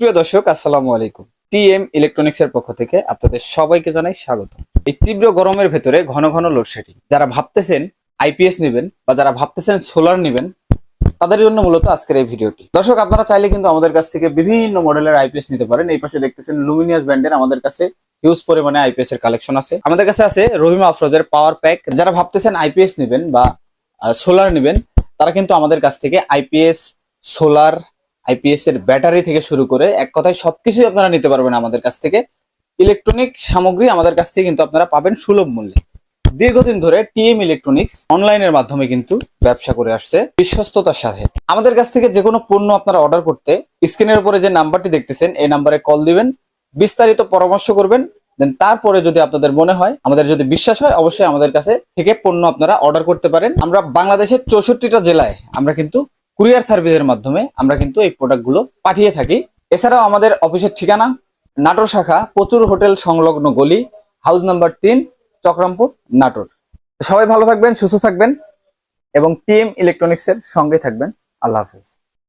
প্রিয় দর্শক, আসসালামু আলাইকুম। টিএম ইলেকট্রনিক্স এর পক্ষ থেকে আপনাদের সবাইকে জানাই স্বাগত। এই তীব্র গরমের ভেতরে ঘন ঘন লোডশেডিং। যারা ভাবতেছেন আইপিএস নেবেন বা যারা ভাবতেছেন সোলার নেবেন, তাদের জন্য মূলত আজকের এই ভিডিওটি। দর্শক, আপনারা চাইলে কিন্তু আমাদের কাছ থেকে বিভিন্ন মডেলের আইপিএস নিতে পারেন। এই পাশে দেখতেছেন লুমিনিয়াস ব্র্যান্ডের আমাদের কাছে হিউজ পরিমাণে আইপিএস এর কালেকশন আছে। আমাদের কাছে আছে রহিমা আফরোজের পাওয়ার প্যাক যারা ভাবতেছেন আইপিএস নেবেন বা সোলার নেবেন, তারা কিন্তু আমাদের কাছ থেকে আইপিএস, সোলার আইপিএস এর ব্যাটারি থেকে শুরু করে এক কথায় সবকিছুই আপনারা নিতে পারবেন আমাদের কাছ থেকে। ইলেকট্রনিক সামগ্রী আমাদের কাছ থেকে কিন্তু আপনারা পাবেন সুলভ মূল্যে। দীর্ঘদিন ধরে টিএম ইলেকট্রনিক্স অনলাইনের মাধ্যমে কিন্তু ব্যবসা করে আসছে বিশ্বস্ততার সাথে। আমাদের কাছ থেকে যে কোনো পণ্য আপনারা অর্ডার করতে স্ক্রিনের উপরে যে নাম্বারটি দেখতেছেন, এই নাম্বারে কল দিবেন, বিস্তারিত পরামর্শ করবেন, দেন তারপরে যদি আপনাদের মনে হয়, আমাদের যদি বিশ্বাস হয়, অবশ্যই আমাদের কাছে থেকে পণ্য আপনারা অর্ডার করতে পারেন। আমরা বাংলাদেশের চৌষট্টিটা জেলায় আমরা কিন্তু কুরিয়ার সার্ভিসের মাধ্যমে আমরা কিন্তু এই প্রোডাক্টগুলো পাঠিয়ে থাকি। এছাড়াও আমাদের অফিসের ঠিকানা, নাটোর শাখা, প্রচুর হোটেল সংলগ্ন গলি, হাউস নাম্বার তিন, চক্রামপুর, নাটোর। সবাই ভালো থাকবেন, সুস্থ থাকবেন এবং টিএম ইলেকট্রনিক্সের সঙ্গে থাকবেন। আল্লাহ হাফেজ।